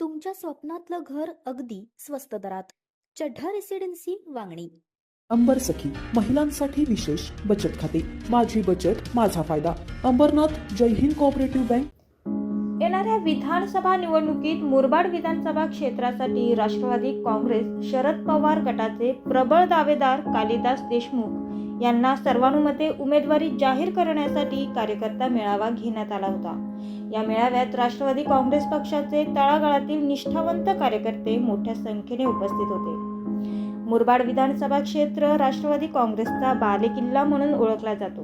तुमच्या स्वप्नातलं घर अगदी स्वस्त दरात. चढ्ढा रेसिडेन्सी वांगणी. अंबर सखी महिलांसाठी विशेष बचत खाते. माझी बचत माझा फायदा. Ambernath Jai Hind cooperative bank. येणाऱ्या विधानसभा निवडणुकीत मुरबाड विधानसभा क्षेत्रासाठी राष्ट्रवादी काँग्रेस शरद पवार गटाचे प्रबळ दावेदार कालिदास देशमुख. यांना सर्वानुमते उमेदवारी जाहीर करण्यासाठी कार्यकर्ता मेळावा घेण्यात आला होता. या मेळाव्यात राष्ट्रवादी काँग्रेस पक्षाचे तळागाळातील निष्ठावंत कार्यकर्ते मोठ्या संख्येने उपस्थित होते. मुरबाड विधानसभा क्षेत्र राष्ट्रवादी काँग्रेसचा बालेकिल्ला म्हणून ओळखला जातो.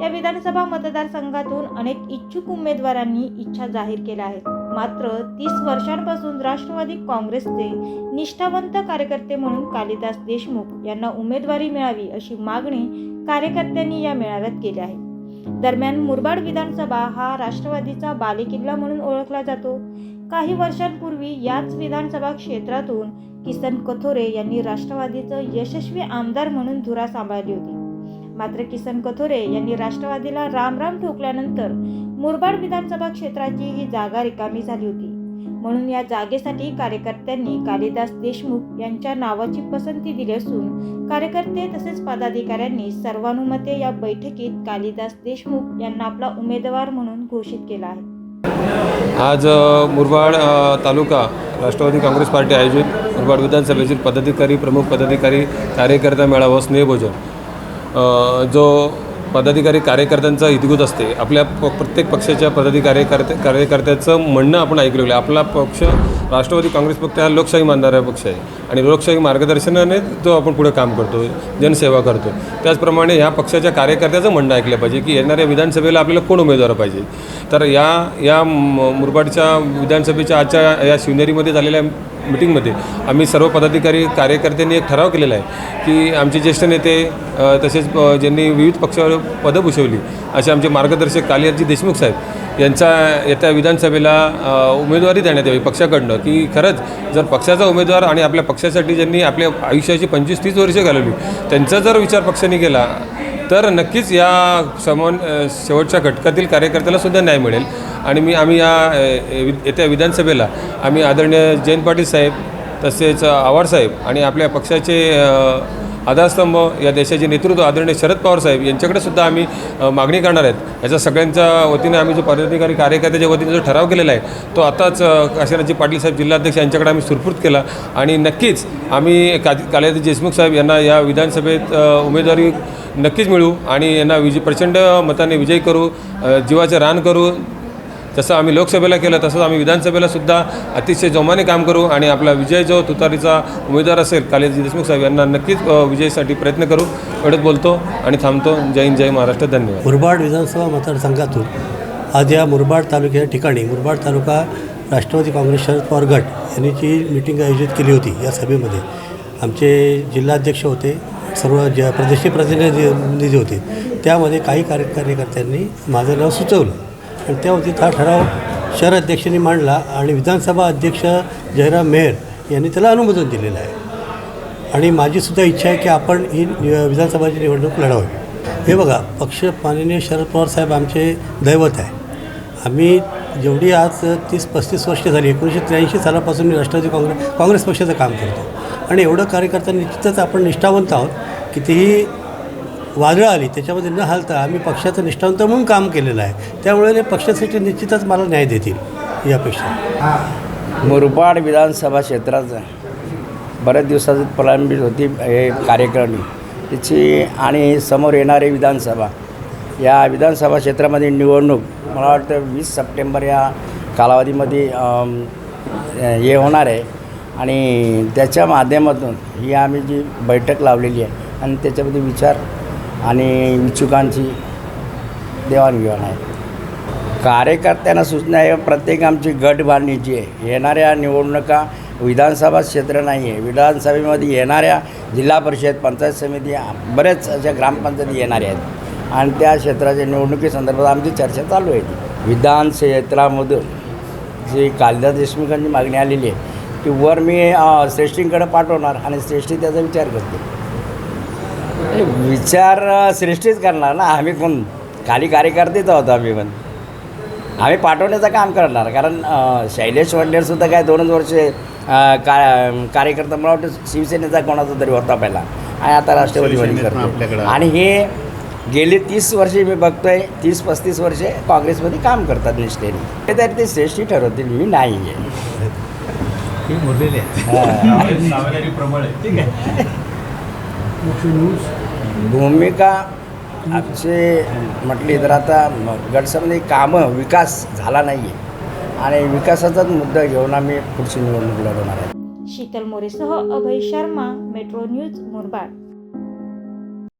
या विधानसभा मतदारसंघातून अनेक इच्छुक उमेदवारांनी इच्छा जाहीर केल्या आहेत. मात्र तीस वर्षांपासून राष्ट्रवादी काँग्रेसचे निष्ठावंत कार्यकर्ते म्हणून कालिदास देशमुख यांना उमेदवारी मिळावी अशी मागणी कार्यकर्त्यांनी या मेळाव्यात केली आहे. दरम्यान मुरबाड विधानसभा हा राष्ट्रवादीचा बालेकिल्ला म्हणून ओळखला जातो. काही वर्षांपूर्वी याच विधानसभा क्षेत्रातून किसन कथोरे यांनी राष्ट्रवादीचं यशस्वी आमदार म्हणून धुरा सांभाळली होती. मात्र किसन कथोरे यांनी राष्ट्रवादीला रामराम ठोकल्यानंतर मुरबाड विधानसभा क्षेत्राची ही जागा रिकामी झाली होती. म्हणून या जागेसाठी कार्यकर्त्यांनी कालिदास देशमुख यांच्या नावाची पसंती दिली असून कार्यकर्ते तसेच पदाधिकाऱ्यांनी सर्वानुमते या बैठकीत कालिदास देशमुख यांना आपला उमेदवार म्हणून घोषित केला आहे. आज मुरबाड तालुका राष्ट्रवादी काँग्रेस पार्टी आयोजित मुरबाड विधानसभेतील पदाधिकारी प्रमुख पदाधिकारी कार्यकर्ता मेळावा स्नेहभोजन. जो पदाधिकारी कार्यकर्त्यांचा हितगुज असते आपल्या प प्रत्येक पक्षाच्या पदाधिकारी कार्यकर्ते कार्यकर्त्याचं म्हणणं आपण ऐकलेलं आहे. आपला पक्ष राष्ट्रवादी काँग्रेस पक्ष हा लोकशाही मानणारा पक्ष आहे. आणि लोकशाही मार्गदर्शनाने जो आपण पुढे काम करतो जनसेवा करतो त्याचप्रमाणे ह्या पक्षाच्या कार्यकर्त्याचं म्हणणं ऐकलं पाहिजे की येणाऱ्या विधानसभेला आपल्याला कोण उमेदवार पाहिजे? तर या या मुरबाडच्या विधानसभेच्या आजच्या या शिवनेरीमध्ये झालेल्या मिटिंगमध्ये. आम्ही सर्व पदाधिकारी कार्यकर्त्यांनी एक ठराव केलेला आहे की आमचे ज्येष्ठ नेते तसेच ज्यांनी विविध पक्षावर पदं भूषवली असे आमचे मार्गदर्शक कालियाजी देशमुख साहेब यांचा येत्या विधानसभेला उमेदवारी देण्यात यावी पक्षाकडनं. की खरंच जर पक्षाचा उमेदवार आणि आपल्या पक्षासाठी ज्यांनी आपल्या आयुष्याची पंचवीस तीस वर्षे घालवली त्यांचा जर विचार पक्षाने केला तर नक्कीच या समान शेवटच्या घटकातील कार्यकर्त्याला सुद्धा न्याय मिळेल. आणि मी आम्ही या वि- येत्या विधानसभेला आम्ही आदरणीय जयंत पाटील साहेब तसेच आव्हाड साहेब आणि आपल्या पक्षाचे आधारस्तंभ या देशाचे नेतृत्व आदरणीय शरद पवार साहेब यांच्याकडे सुद्धा आम्ही मागणी करणार आहेत. याचा सगळ्यांच्या वतीने आम्ही जो पदाधिकारी कार्यकर्त्याच्या वतीने जो ठराव केलेला आहे तो आताच काशीराजी काशीनाथजी पाटील साहेब जिल्हाध्यक्ष यांच्याकडे आम्ही सुरपूर्त केला आणि नक्कीच आम्ही का कालिदास देशमुख साहेब यांना या विधानसभेत उमेदवारी नक्कीच मिळू आणि यांना विजय प्रचंड मताने विजयी करू जीवाचे रान करू. जसं आम्ही लोकसभेला केलं तसंच आम्ही विधानसभेला सुद्धा अतिशय जोमाने काम करू आणि आपला विजय जो तुतारीचा उमेदवार असेल कालिदास देशमुख साहेब यांना नक्कीच विजयीसाठी विजयासाठी प्रयत्न करू. एवढंच बोलतो आणि थांबतो. जय हिंद जय महाराष्ट्र. धन्यवाद. मुरबाड विधानसभा मतदारसंघातून आज या मुरबाड तालुक्या ठिकाणी मुरबाड तालुका राष्ट्रवादी काँग्रेस शरद पवार गट यांनी जी मिटिंग आयोजित केली होती या सभेमध्ये. आमचे जिल्हाध्यक्ष होते सर्व ज प्रदेशी प्रतिनिधी होते त्यामध्ये काही कार्य कार्यकर्त्यांनी माझं नाव सुचवलं. आणि त्या वतीत हा ठराव शहर अध्यक्षांनी मांडला आणि विधानसभा अध्यक्ष जयराम मेहर यांनी त्याला अनुमोदन दिलेलं आहे. आणि माझीसुद्धा इच्छा आहे की आपण ही विधानसभाची निवडणूक लढावी. हे बघा पक्ष माननीय शरद पवार साहेब आमचे दैवत आहे. आम्ही जेवढी आज तीस पस्तीस वर्ष झाली एकोणीसशे त्र्याऐंशी सालापासून मी राष्ट्रवादी काँग्रेस काँग्रेस पक्षाचं काम करतो. आणि एवढं कार्यकर्ता निश्चितच आपण निष्ठावंत आहोत कितीही वादळं आली त्याच्यामध्ये न हालता आम्ही पक्षाचं निष्ठावंत म्हणून काम केलेलं आहे. त्यामुळे पक्षासाठी निश्चितच मला न्याय देतील ही अपेक्षा मुरबाड विधानसभा क्षेत्राचं बऱ्याच दिवसाचं प्रलंबित होती हे कार्यक्रम. त्याची आणि समोर येणारी विधानसभा. या विधानसभा क्षेत्रामध्ये निवडणूक मला वाटतं वीस सप्टेंबर या कालावधीमध्ये हे होणार आहे. आणि त्याच्या माध्यमातून ही आम्ही जी बैठक लावलेली आहे आणि त्याच्यामध्ये विचार आणि इच्छुकांची देवाणघेवाण आहे. कार्यकर्त्यांना सूचना आहे प्रत्येक आमची गट बांधणीची आहे. येणाऱ्या निवडणुका विधानसभा क्षेत्र नाही आहे. विधानसभेमध्ये येणाऱ्या जिल्हा परिषद पंचायत समिती बरेच अशा ग्रामपंचायती येणाऱ्या आहेत. आणि त्या क्षेत्राच्या निवडणुकीसंदर्भात आमची चर्चा चालू आहे. विधान क्षेत्रामधून जी कालिदास देशमुखांची मागणी आलेली आहे की वर मी श्रेष्ठींकडे पाठवणार आणि श्रेष्ठी त्याचा विचार करते विचार श्रेष्ठीच करणार ना. आम्ही कोण? खाली कार्यकर्तेच आहोत आम्ही पण. आम्ही पाठवण्याचं काम करणार. कारण शैलेश वडनेरसुद्धा काय दोनच वर्षे का कार्यकर्ता मला वाटतं शिवसेनेचा कोणाचा तरी होता पहिला. आणि आता राष्ट्रवादीमध्ये करतो आणि हे गेली तीस वर्षे मी बघतोय तीस पस्तीस वर्षे काँग्रेसमध्ये काम करतात निष्ठेने. ते तरी ते श्रेष्ठी ठरवतील मी नाही आहे. भूमिका आमचे म्हटली तर आता गडसामध्ये कामं विकास झाला नाही आहे आणि विकासाचाच मुद्दा घेऊन आम्ही पुढची निवडणूक लढवणार आहे. शीतल मोरेसह अभय शर्मा मेट्रो न्यूज मुरबाड.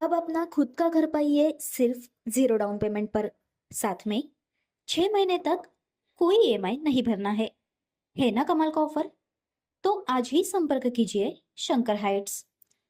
अब अपना खुद का घर पाइए सिर्फ जीरो डाउन पेमेंट पर. साथ में छह महीने तक कोई ईएमआई नहीं भरना है। है ना कमाल का ऑफर तो आज ही संपर्क कीजिए Shankar heights.